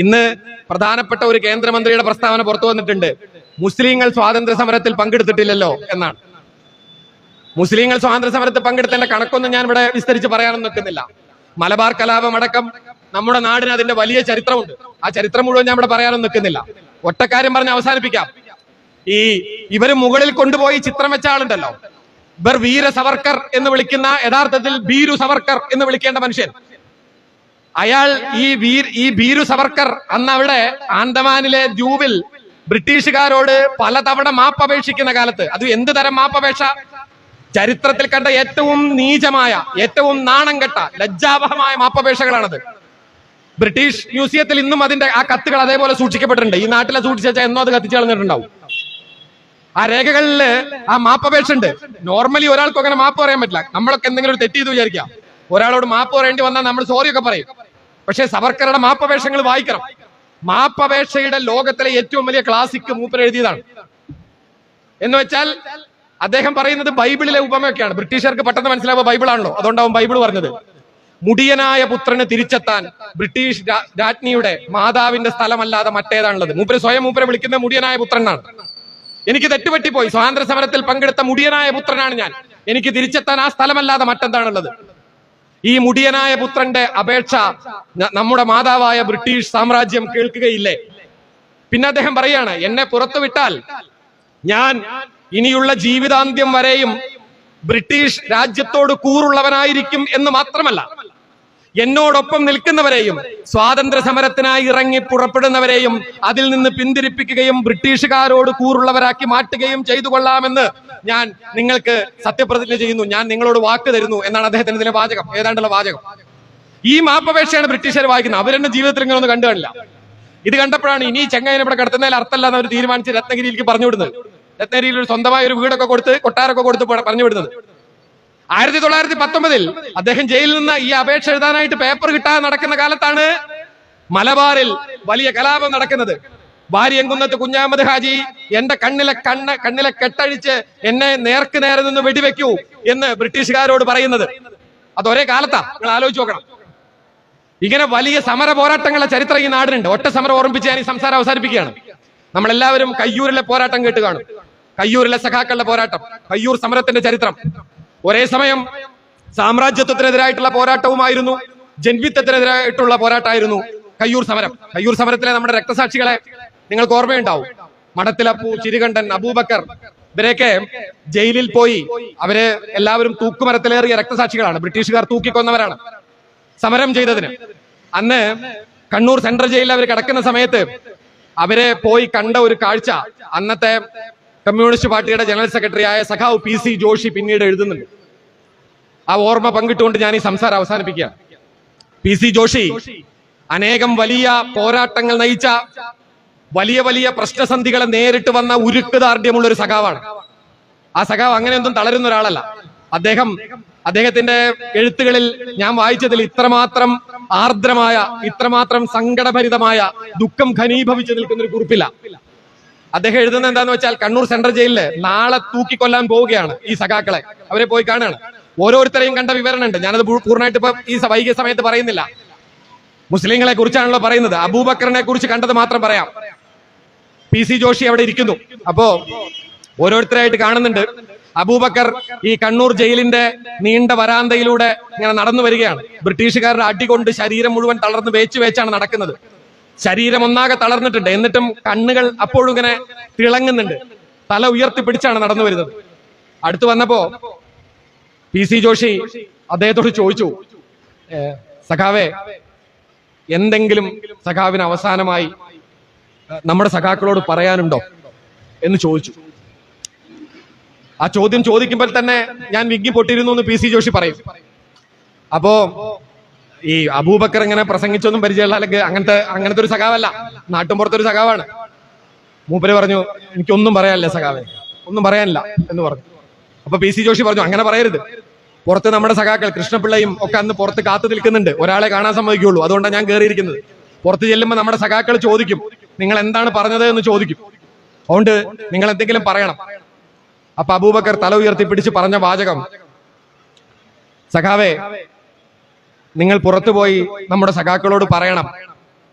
ഇന്ന് പ്രധാനപ്പെട്ട ഒരു കേന്ദ്രമന്ത്രിയുടെ പ്രസ്താവന പുറത്തു വന്നിട്ടുണ്ട്. മുസ്ലിങ്ങൾ സ്വാതന്ത്ര്യ സമരത്തിൽ പങ്കെടുത്തിട്ടില്ലല്ലോ എന്നാണ്. മുസ്ലിങ്ങൾ സ്വാതന്ത്ര്യ സമരത്തിൽ പങ്കെടുത്തതിന്റെ കണക്കൊന്നും ഞാൻ ഇവിടെ വിസ്തരിച്ച് പറയാനൊന്നും നിൽക്കുന്നില്ല. മലബാർ കലാപം അടക്കം നമ്മുടെ നാടിന് അതിന്റെ വലിയ ചരിത്രമുണ്ട്. ആ ചരിത്രം മുഴുവൻ ഞാൻ ഇവിടെ പറയാനൊന്നും നിൽക്കുന്നില്ല. ഒറ്റക്കാര്യം പറഞ്ഞ് അവസാനിപ്പിക്കാം. ഈ ഇവർ മുകളിൽ കൊണ്ടുപോയി ചിത്രം വെച്ച ആളുണ്ടല്ലോ. ഇവർ വീര സവർക്കർ എന്ന് വിളിക്കുന്ന യഥാർത്ഥത്തിൽ ഭീരു സവർക്കർ എന്ന് വിളിക്കേണ്ട മനുഷ്യൻ. അയാൾ ഈ വീർ ഈ ഭീരു സവർക്കർ അന്ന് അവിടെ ആൻഡമാനിലെ ദ്വീപിൽ ബ്രിട്ടീഷുകാരോട് പലതവണ മാപ്പ് അപേക്ഷിക്കുന്ന കാലത്ത്. അത് എന്ത് തരം മാപ്പപേക്ഷ? ചരിത്രത്തിൽ കണ്ട ഏറ്റവും നീചമായ ഏറ്റവും നാണം കെട്ട ലജ്ജാവഹമായ മാപ്പപേക്ഷകളാണത്. ബ്രിട്ടീഷ് മ്യൂസിയത്തിൽ ഇന്നും അതിന്റെ ആ കത്തുകൾ അതേപോലെ സൂക്ഷിക്കപ്പെട്ടിട്ടുണ്ട്. ഈ നാട്ടിലെ സൂക്ഷിച്ച എന്നോ അത് കത്തിച്ചു കളഞ്ഞിട്ടുണ്ടാവും. ആ രേഖകളിൽ ആ മാപ്പപേക്ഷ ഉണ്ട് നോർമലി ഒരാൾക്കും അങ്ങനെ മാപ്പ് പറയാൻ പറ്റില്ല. നമ്മളൊക്കെ എന്തെങ്കിലും ഒരു തെറ്റ് ചെയ്ത് വിചാരിക്കാം. ഒരാളോട് മാപ്പ് പറയേണ്ടി വന്നാൽ നമ്മൾ സോറി ഒക്കെ പറയും. പക്ഷേ സവർക്കറുടെ മാപ്പപേക്ഷകൾ വായിക്കണം. മാപ്പപേക്ഷയുടെ ലോകത്തിലെ ഏറ്റവും വലിയ ക്ലാസിക് മൂപ്പർ എഴുതിയതാണ്. എന്ന് വെച്ചാൽ അദ്ദേഹം പറയുന്നത് ബൈബിളിലെ ഉപമയൊക്കെയാണ്. ബ്രിട്ടീഷർക്ക് പെട്ടെന്ന് മനസ്സിലാവുക ബൈബിളാണല്ലോ. അതുകൊണ്ടാവും ബൈബിൾ പറഞ്ഞത്. മുടിയനായ പുത്രന് തിരിച്ചെത്താൻ ബ്രിട്ടീഷ് രാജ്ഞിയുടെ മാതാവിന്റെ സ്ഥലമല്ലാതെ മറ്റേതാണുള്ളത്. മൂപ്പര് സ്വയം മൂപ്പരെ വിളിക്കുന്ന മുടിയനായ പുത്രനാണ്. എനിക്ക് തെറ്റുപറ്റിപ്പോയി. സ്വാതന്ത്ര്യ സമരത്തിൽ പങ്കെടുത്ത മുടിയനായ പുത്രനാണ് ഞാൻ. എനിക്ക് തിരിച്ചെത്താൻ ആ സ്ഥലമല്ലാതെ മറ്റെന്താണുള്ളത്? ഈ മുടിയനായ പുത്രന്റെ അപേക്ഷ നമ്മുടെ മാതാവായ ബ്രിട്ടീഷ് സാമ്രാജ്യം കേൾക്കുകയില്ലേ? പിന്നെ അദ്ദേഹം പറയാണ് എന്നെ പുറത്തു വിട്ടാൽ ഞാൻ ഇനിയുള്ള ജീവിതാന്ത്യം വരെയും ബ്രിട്ടീഷ് രാജ്യത്തോട് കൂറുള്ളവനായിരിക്കും എന്ന് മാത്രമല്ല എന്നോടൊപ്പം നിൽക്കുന്നവരെയും സ്വാതന്ത്ര്യ സമരത്തിനായി ഇറങ്ങി പുറപ്പെടുന്നവരെയും അതിൽ നിന്ന് പിന്തിരിപ്പിക്കുകയും ബ്രിട്ടീഷുകാരോട് കൂറുള്ളവരാക്കി മാറ്റുകയും ചെയ്തു കൊള്ളാമെന്ന് ഞാൻ നിങ്ങൾക്ക് സത്യപ്രതിജ്ഞ ചെയ്യുന്നു. ഞാൻ നിങ്ങളോട് വാക്ക് തരുന്നു എന്നാണ് അദ്ദേഹത്തിന് ഇതിലെ വാചകം. ഏതാണ്ടുള്ള വാചകം. ഈ മാപ്പപേക്ഷയാണ് ബ്രിട്ടീഷുകാർ വായിക്കുന്നത്. അവരെന്നെ ജീവിതത്തിൽ ഇങ്ങനെ ഒന്നും കണ്ടു കാണില്ല. ഇത് കണ്ടപ്പോഴാണ് ഇനി ചെങ്ങൈനെ ഇവിടെ കടത്തുന്നതിൽ അർത്ഥമല്ല എന്ന് അവർ തീരുമാനിച്ച് രത്നഗിരിയിലേക്ക് പറഞ്ഞു വിടുന്നത് രത്നഗിരിയിൽ ഒരു സ്വന്തമായ ഒരു വീടൊക്കെ കൊടുത്ത് കൊട്ടാരൊക്കെ കൊടുത്ത് പറഞ്ഞു വിടുന്നത് ആയിരത്തി തൊള്ളായിരത്തി പത്തൊമ്പതിൽ അദ്ദേഹം ജയിലിൽ നിന്ന് ഈ അപേക്ഷ എഴുതാനായിട്ട് പേപ്പർ കിട്ടാൻ നടക്കുന്ന കാലത്താണ് മലബാറിൽ വലിയ കലാപം നടക്കുന്നത്. വാര്യംകുന്നത്ത് കുഞ്ഞാമത് ഹാജി എന്റെ കണ്ണിലെ കണ്ണ് കണ്ണിലെ കെട്ടഴിച്ച് എന്നെ നേർക്ക് നേരെ നിന്ന് വെടിവെക്കൂ എന്ന് ബ്രിട്ടീഷുകാരോട് പറയുന്നത്. അത് ഒരേ കാലത്താ. നിങ്ങൾ ആലോചിച്ച് നോക്കണം. ഇങ്ങനെ വലിയ സമര പോരാട്ടങ്ങളെ ചരിത്രം ഈ നാടിനുണ്ട്. ഒറ്റ സമരം ഓർമ്മിപ്പിച്ച് ഞാൻ ഈ സംസാരം അവസാനിപ്പിക്കുകയാണ്. നമ്മളെല്ലാവരും കയ്യൂരിലെ പോരാട്ടം കേട്ട് കാണും. കയ്യൂരിലെ സഖാക്കളുടെ പോരാട്ടം. കയ്യൂർ സമരത്തിന്റെ ചരിത്രം. ഒരേ സമയം സാമ്രാജ്യത്വത്തിനെതിരായിട്ടുള്ള പോരാട്ടവുമായിരുന്നു. ജന്മിത്തത്തിനെതിരായിട്ടുള്ള പോരാട്ടമായിരുന്നു കയ്യൂർ സമരം. കയ്യൂർ സമരത്തിലെ നമ്മുടെ രക്തസാക്ഷികളെ നിങ്ങൾക്ക് ഓർമ്മയുണ്ടാവും. മഠത്തിലപ്പു ചിരികണ്ഠൻ അബൂബക്കർ ഇവരെയൊക്കെ ജയിലിൽ പോയി അവരെ എല്ലാവരും തൂക്കുമരത്തിലേറിയ രക്തസാക്ഷികളാണ്. ബ്രിട്ടീഷുകാർ തൂക്കിക്കൊന്നവരാണ് സമരം ചെയ്തതിന്. അന്ന് കണ്ണൂർ സെൻട്രൽ ജയിലിൽ അവർ കിടക്കുന്ന സമയത്ത് അവരെ പോയി കണ്ട ഒരു കാഴ്ച. അന്നത്തെ കമ്മ്യൂണിസ്റ്റ് പാർട്ടിയുടെ ജനറൽ സെക്രട്ടറി ആയ സഖാവ് പി സി ജോഷി പിന്നീട് എഴുതുന്നുണ്ട്. ആ ഓർമ്മ പങ്കിട്ടുകൊണ്ട് ഞാൻ ഈ സംസാരം അവസാനിപ്പിക്കുക. പി സി ജോഷി അനേകം വലിയ പോരാട്ടങ്ങൾ നയിച്ച വലിയ വലിയ പ്രശ്നസന്ധികളെ നേരിട്ട് വന്ന ഉരുക്കുദാർഢ്യമുള്ള ഒരു സഖാവാണ്. ആ സഖാവ് അങ്ങനെയൊന്നും തളരുന്ന ഒരാളല്ല. അദ്ദേഹം അദ്ദേഹത്തിന്റെ എഴുത്തുകളിൽ ഞാൻ വായിച്ചതിൽ ഇത്രമാത്രം ആർദ്രമായ ഇത്രമാത്രം സങ്കടഭരിതമായ ദുഃഖം ഘനീഭവിച്ചു നിൽക്കുന്ന ഒരു കുറിപ്പില്ല. അദ്ദേഹം എഴുതുന്നത് എന്താന്ന് വെച്ചാൽ കണ്ണൂർ സെൻട്രൽ ജയിലിൽ നാളെ തൂക്കിക്കൊല്ലാൻ പോവുകയാണ് ഈ സഖാക്കളെ. അവരെ പോയി കാണുകയാണ്. ഓരോരുത്തരെയും കണ്ട വിവരണമുണ്ട് ഞാനത് പൂർണമായിട്ട് ഇപ്പൊ ഈ വൈകിയ സമയത്ത് പറയുന്നില്ല. മുസ്ലിങ്ങളെ കുറിച്ചാണല്ലോ പറയുന്നത്. അബൂബക്കറിനെ കുറിച്ച് കണ്ടത് മാത്രം പറയാം. പി സി ജോഷി അവിടെ ഇരിക്കുന്നു. അപ്പോ ഓരോരുത്തരായിട്ട് കാണുന്നുണ്ട്. അബൂബക്കർ ഈ കണ്ണൂർ ജയിലിന്റെ നീണ്ട വരാന്തയിലൂടെ ഇങ്ങനെ നടന്നു വരികയാണ്. ബ്രിട്ടീഷുകാരുടെ അടികൊണ്ട് ശരീരം മുഴുവൻ തളർന്ന് വേച്ചു വേച്ചാണ് നടക്കുന്നത്. ശരീരം ഒന്നാകെ തളർന്നിട്ടുണ്ട്. എന്നിട്ടും കണ്ണുകൾ അപ്പോഴും ഇങ്ങനെ തിളങ്ങുന്നുണ്ട്. തല ഉയർത്തി പിടിച്ചാണ് നടന്നു വരുന്നത്. അടുത്ത് വന്നപ്പോ പി സി ജോഷി അദ്ദേഹത്തോട് ചോദിച്ചു സഖാവേ എന്തെങ്കിലും സഖാവിന് അവസാനമായി നമ്മുടെ സഖാക്കളോട് പറയാനുണ്ടോ? എന്ന് ചോദിച്ചു. ആ ചോദ്യം ചോദിക്കുമ്പോൾ തന്നെ ഞാൻ വിഗ്ഗി പൊട്ടിയിരുന്നു എന്ന് പി സി ജോഷി പറയും. അപ്പോ ഈ അബൂബക്കർ ഇങ്ങനെ പ്രസംഗിച്ചൊന്നും പരിചയമുള്ള അല്ലെങ്കിൽ അങ്ങനത്തെ അങ്ങനത്തെ ഒരു സഖാവല്ല. നാട്ടും പുറത്തൊരു സഖാവാണ്. മൂപ്പര് പറഞ്ഞു എനിക്കൊന്നും പറയാനില്ല സഖാവേ. ഒന്നും പറയാനില്ല. എന്ന് പറഞ്ഞു. അപ്പൊ പി ജോഷി പറഞ്ഞു അങ്ങനെ പറയരുത്. പുറത്ത് നമ്മുടെ സഖാക്കൾ കൃഷ്ണപിള്ളയും ഒക്കെ അന്ന് പുറത്ത് കാത്തു നിൽക്കുന്നുണ്ട്. ഒരാളെ കാണാൻ സമ്മതിക്കുള്ളൂ അതുകൊണ്ടാണ് ഞാൻ കയറിയിരിക്കുന്നത് പുറത്ത് ചെല്ലുമ്പോൾ നമ്മുടെ സഖാക്കൾ ചോദിക്കും നിങ്ങൾ എന്താണ് പറഞ്ഞത്? എന്ന് ചോദിക്കും. അതുകൊണ്ട് നിങ്ങൾ എന്തെങ്കിലും പറയണം. അപ്പൊ അബൂബക്കർ തല ഉയർത്തി പിടിച്ച് പറഞ്ഞ വാചകം സഖാവേ നിങ്ങൾ പുറത്തുപോയി നമ്മുടെ സഖാക്കളോട് പറയണം.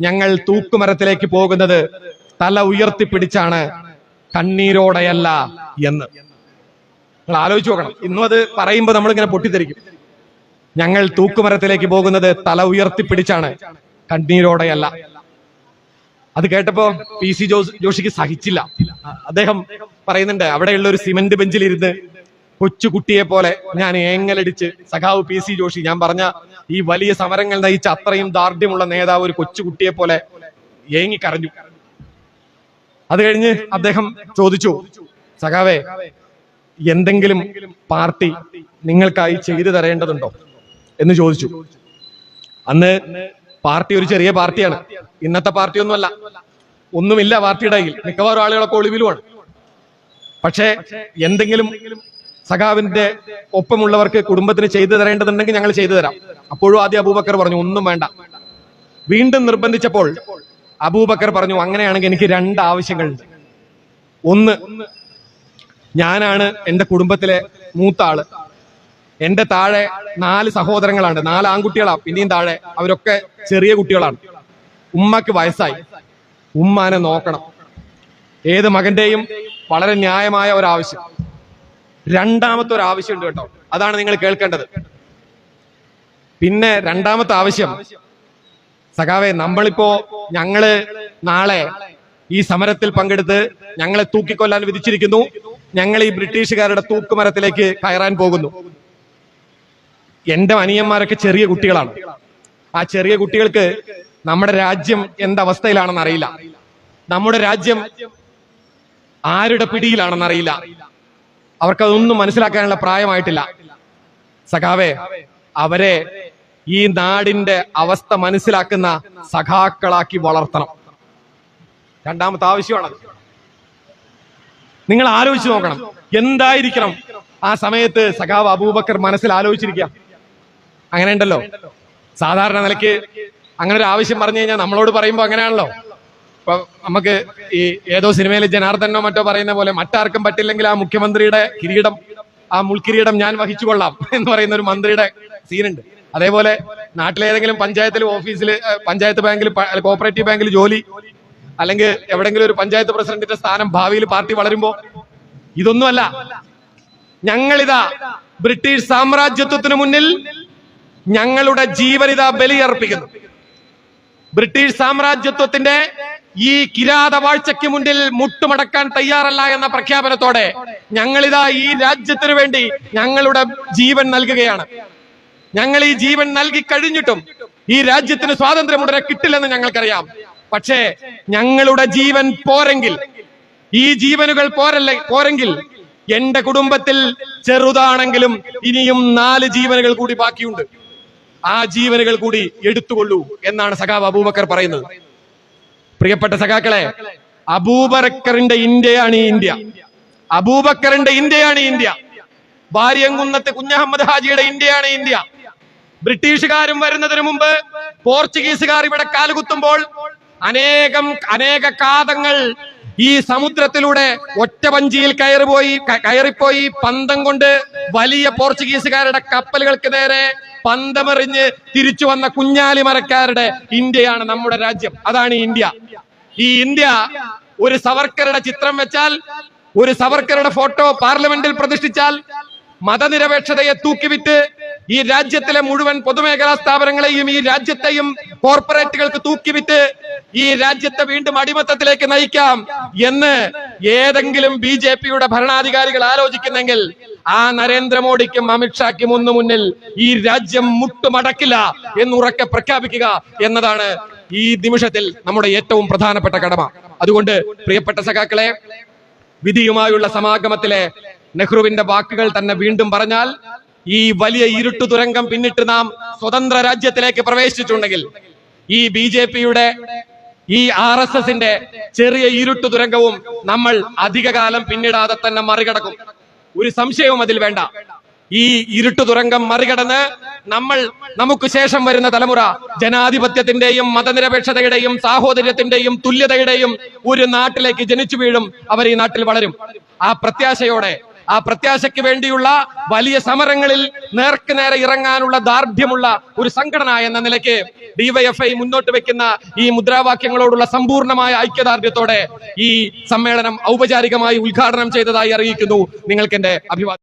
ഞങ്ങൾ തൂക്കുമരത്തിലേക്ക് പോകുന്നത് തല ഉയർത്തിപ്പിടിച്ചാണ്. കണ്ണീരോടെയല്ല എന്ന്. നിങ്ങൾ ആലോചിച്ച് നോക്കണം. ഇന്നും അത് പറയുമ്പോൾ നമ്മളിങ്ങനെ പൊട്ടിത്തെറിക്കും. ഞങ്ങൾ തൂക്കുമരത്തിലേക്ക് പോകുന്നത് തല ഉയർത്തിപ്പിടിച്ചാണ്. കണ്ണീരോടെയല്ല. അത് കേട്ടപ്പോ പി സി ജോസ് ജോഷിക്ക് സഹിച്ചില്ല. അദ്ദേഹം പറയുന്നുണ്ട് അവിടെയുള്ള ഒരു സിമന്റ് ബെഞ്ചിലിരുന്ന് കൊച്ചുകുട്ടിയെ പോലെ ഞാൻ ഏങ്ങലടിച്ച് സഖാവ് പി സി ജോഷി ഞാൻ പറഞ്ഞ ഈ വലിയ സമരങ്ങൾ നയിച്ച അത്രയും ദാർഢ്യമുള്ള നേതാവ് ഒരു കൊച്ചുകുട്ടിയെ പോലെ ഏങ്ങിക്കരഞ്ഞു അത് കഴിഞ്ഞ് അദ്ദേഹം ചോദിച്ചു സഖാവേ എന്തെങ്കിലും പാർട്ടി നിങ്ങൾക്കായി ചെയ്തു തരേണ്ടതുണ്ടോ? എന്ന് ചോദിച്ചു. അന്ന് പാർട്ടി ഒരു ചെറിയ പാർട്ടിയാണ്. ഇന്നത്തെ പാർട്ടി പാർട്ടിയൊന്നുമല്ല. ഒന്നുമില്ല പാർട്ടിയുടെ കയ്യിൽ. മിക്കവാറും ആളുകളൊക്കെ ഒളിവിലുമാണ്. പക്ഷേ എന്തെങ്കിലും സഖാവിന്റെ ഒപ്പമുള്ളവർക്ക് കുടുംബത്തിന് ചെയ്തു തരേണ്ടതുണ്ടെങ്കിൽ ഞങ്ങൾ ചെയ്തു തരാം. അപ്പോഴും ആദ്യം അബൂബക്കർ പറഞ്ഞു ഒന്നും വേണ്ട. വീണ്ടും നിർബന്ധിച്ചപ്പോൾ അബൂബക്കർ പറഞ്ഞു അങ്ങനെയാണെങ്കിൽ എനിക്ക് രണ്ട് ആവശ്യങ്ങളുണ്ട്. ഒന്ന് ഞാനാണ് എന്റെ കുടുംബത്തിലെ മൂത്ത ആൾ. എന്റെ താഴെ നാല് സഹോദരങ്ങളാണ് നാല് ആൺകുട്ടികളാ പിന്നെയും താഴെ അവരൊക്കെ ചെറിയ കുട്ടികളാണ്. ഉമ്മക്ക് വയസ്സായി. ഉമ്മാനെ നോക്കണം. ഏത് മകന്റെയും വളരെ ന്യായമായ ഒരാവശ്യം. രണ്ടാമത്തെ ഒരു ആവശ്യമുണ്ട് കേട്ടോ. അതാണ് നിങ്ങൾ കേൾക്കേണ്ടത്. പിന്നെ രണ്ടാമത്തെ ആവശ്യം. സഖാവെ നമ്മളിപ്പോ ഞങ്ങൾ നാളെ ഈ സമരത്തിൽ പങ്കെടുത്ത് ഞങ്ങളെ തൂക്കിക്കൊല്ലാൻ വിധിച്ചിരിക്കുന്നു. ഞങ്ങൾ ഈ ബ്രിട്ടീഷുകാരുടെ തൂക്കുമരത്തിലേക്ക് കയറാൻ പോകുന്നു. എന്റെ അനിയന്മാരൊക്കെ ചെറിയ കുട്ടികളാണ്. ആ ചെറിയ കുട്ടികൾക്ക് നമ്മുടെ രാജ്യം എന്തവസ്ഥയിലാണെന്ന് അറിയില്ല. നമ്മുടെ രാജ്യം ആരുടെ പിടിയിലാണെന്ന് അറിയില്ല. അവർക്കതൊന്നും മനസ്സിലാക്കാനുള്ള പ്രായമായിട്ടില്ല. സഖാവേ അവരെ ഈ നാടിന്റെ അവസ്ഥ മനസ്സിലാക്കുന്ന സഖാക്കളാക്കി വളർത്തണം. രണ്ടാമത്തെ ആവശ്യമാണ് നിങ്ങൾ ആലോചിച്ച് നോക്കണം. എന്തായിരിക്കണം ആ സമയത്ത് സഖാവ് അബൂബക്കർ മനസ്സിൽ ആലോചിച്ചിരിക്കുക. അങ്ങനെ ഉണ്ടല്ലോ സാധാരണ നിലയ്ക്ക് അങ്ങനെ ഒരു ആവശ്യം പറഞ്ഞു കഴിഞ്ഞാൽ നമ്മളോട് പറയുമ്പോൾ അങ്ങനെയാണല്ലോ. ഇപ്പൊ നമുക്ക് ഈ ഏതോ സിനിമയിൽ ജനാർദ്ദനോ മറ്റോ പറയുന്ന പോലെ മറ്റാർക്കും പറ്റില്ലെങ്കിൽ ആ മുഖ്യമന്ത്രിയുടെ കിരീടം ആ മുൾക്കിരീടം ഞാൻ വഹിച്ചു കൊള്ളാം എന്ന് പറയുന്ന ഒരു മന്ത്രിയുടെ സീനുണ്ട്. അതേപോലെ നാട്ടിലേതെങ്കിലും പഞ്ചായത്തിൽ ഓഫീസിൽ പഞ്ചായത്ത് ബാങ്കിൽ കോപ്പറേറ്റീവ് ബാങ്കിൽ ജോലി അല്ലെങ്കിൽ എവിടെങ്കിലും ഒരു പഞ്ചായത്ത് പ്രസിഡന്റിന്റെ സ്ഥാനം ഭാവിയിൽ പാർട്ടി വളരുമ്പോ ഇതൊന്നുമല്ല. ഞങ്ങളിതാ ബ്രിട്ടീഷ് സാമ്രാജ്യത്വത്തിന് മുന്നിൽ ഞങ്ങളുടെ ജീവനിതാ ബലിയർപ്പിക്കുന്നു. ബ്രിട്ടീഷ് സാമ്രാജ്യത്വത്തിന്റെ ഈ കിരാത വാഴ്ചയ്ക്ക് മുന്നിൽ മുട്ടുമടക്കാൻ തയ്യാറല്ല എന്ന പ്രഖ്യാപനത്തോടെ ഞങ്ങളിതാ ഈ രാജ്യത്തിനു വേണ്ടി ഞങ്ങളുടെ ജീവൻ നൽകുകയാണ്. ഞങ്ങൾ ഈ ജീവൻ നൽകി കഴിഞ്ഞിട്ടും ഈ രാജ്യത്തിന് സ്വാതന്ത്ര്യം ഉടനെ കിട്ടില്ലെന്ന് ഞങ്ങൾക്കറിയാം. പക്ഷേ ഞങ്ങളുടെ ജീവൻ പോരെങ്കിൽ ഈ ജീവനുകൾ പോരല്ലേ പോരെങ്കിൽ എന്റെ കുടുംബത്തിൽ ചെറുതാണെങ്കിലും ഇനിയും നാല് ജീവനുകൾ കൂടി ബാക്കിയുണ്ട്. ആ ജീവനുകൾ കൂടി എടുത്തുകൊള്ളൂ എന്നാണ് സഖാവ് അബൂബക്കർ പറയുന്നത്. പ്രിയപ്പെട്ട സഖാക്കളെ അബൂബക്കറിന്റെ ഇന്ത്യയാണ് ഈ ഇന്ത്യ. അബൂബക്കറിന്റെ ഇന്ത്യയാണ് ഇന്ത്യ. ഭാര്യങ്കുന്നത്ത് കുഞ്ഞഹമ്മദ് ഹാജിയുടെ ഇന്ത്യയാണ് ഇന്ത്യ. ബ്രിട്ടീഷുകാരും വരുന്നതിന് മുമ്പ് പോർച്ചുഗീസുകാർ ഇവിടെ കാലുകുത്തുമ്പോൾ അനേകം അനേക കാതങ്ങൾ ഈ സമുദ്രത്തിലൂടെ ഒറ്റവഞ്ചിയിൽ കയറിപ്പോയി കയറിപ്പോയി പന്തം കൊണ്ട് വലിയ പോർച്ചുഗീസുകാരുടെ കപ്പലുകൾക്ക് നേരെ പന്തമെറിഞ്ഞ് തിരിച്ചു വന്ന കുഞ്ഞാലി മരക്കാരുടെ ഇന്ത്യയാണ് നമ്മുടെ രാജ്യം. അതാണ് ഇന്ത്യ. ഈ ഇന്ത്യ ഒരു സവർക്കറുടെ ചിത്രം വെച്ചാൽ ഒരു സവർക്കറുടെ ഫോട്ടോ പാർലമെന്റിൽ പ്രതിഷ്ഠിച്ചാൽ മതനിരപേക്ഷതയെ തൂക്കിവിറ്റ് ഈ രാജ്യത്തിലെ മുഴുവൻ പൊതുമേഖലാ സ്ഥാപനങ്ങളെയും ഈ രാജ്യത്തെയും കോർപ്പറേറ്റുകൾക്ക് തൂക്കിവിറ്റ് ഈ രാജ്യത്തെ വീണ്ടും അടിമത്തത്തിലേക്ക് നയിക്കാം എന്ന് ഏതെങ്കിലും ബി ജെ പിയുടെ ഭരണാധികാരികൾ ആലോചിക്കുന്നെങ്കിൽ ആ നരേന്ദ്രമോദിക്കും അമിത്ഷാക്കും ഒന്നു മുന്നിൽ ഈ രാജ്യം മുട്ടുമടക്കില്ല എന്ന് ഉറക്കെ പ്രഖ്യാപിക്കുക എന്നതാണ് ഈ നിമിഷത്തിൽ നമ്മുടെ ഏറ്റവും പ്രധാനപ്പെട്ട കടമ. അതുകൊണ്ട് പ്രിയപ്പെട്ട സഖാക്കളെ വിധിയുമായുള്ള സമാഗമത്തിലെ നെഹ്റുവിന്റെ വാക്കുകൾ തന്നെ വീണ്ടും പറഞ്ഞാൽ ഈ വലിയ ഇരുട്ടു തുരങ്കം പിന്നിട്ട് നാം സ്വതന്ത്ര രാജ്യത്തിലേക്ക് പ്രവേശിച്ചിട്ടുണ്ടെങ്കിൽ ഈ ബി ജെ പിയുടെ ഈ ആർ എസ് എസിന്റെ ചെറിയ ഇരുട്ടു തുരങ്കവും നമ്മൾ അധികകാലം പിന്നിടാതെ തന്നെ മറികടക്കും. ഒരു സംശയവും അതിൽ വേണ്ട. ഈ ഇരുട്ടു തുരങ്കം മറികടന്ന് നമ്മൾ നമുക്ക് ശേഷം വരുന്ന തലമുറ ജനാധിപത്യത്തിന്റെയും മതനിരപേക്ഷതയുടെയും സാഹോദര്യത്തിന്റെയും തുല്യതയുടെയും ഒരു നാട്ടിലേക്ക് ജനിച്ചു വീഴും. അവർ ഈ നാട്ടിൽ വളരും. ആ പ്രത്യാശയോടെ ആ പ്രത്യാശയ്ക്ക് വേണ്ടിയുള്ള വലിയ സമരങ്ങളിൽ നേർക്ക് നേരെ ഇറങ്ങാനുള്ള ദാർഢ്യമുള്ള ഒരു സംഘടന എന്ന നിലയ്ക്ക് ഡിവൈഎഫ്ഐ മുന്നോട്ട് വെക്കുന്ന ഈ മുദ്രാവാക്യങ്ങളോടുള്ള സമ്പൂർണമായ ഐക്യദാർഢ്യത്തോടെ ഈ സമ്മേളനം ഔപചാരികമായി ഉദ്ഘാടനം ചെയ്തതായി അറിയിക്കുന്നു. നിങ്ങൾക്ക് എന്റെ അഭിവാദ്യം.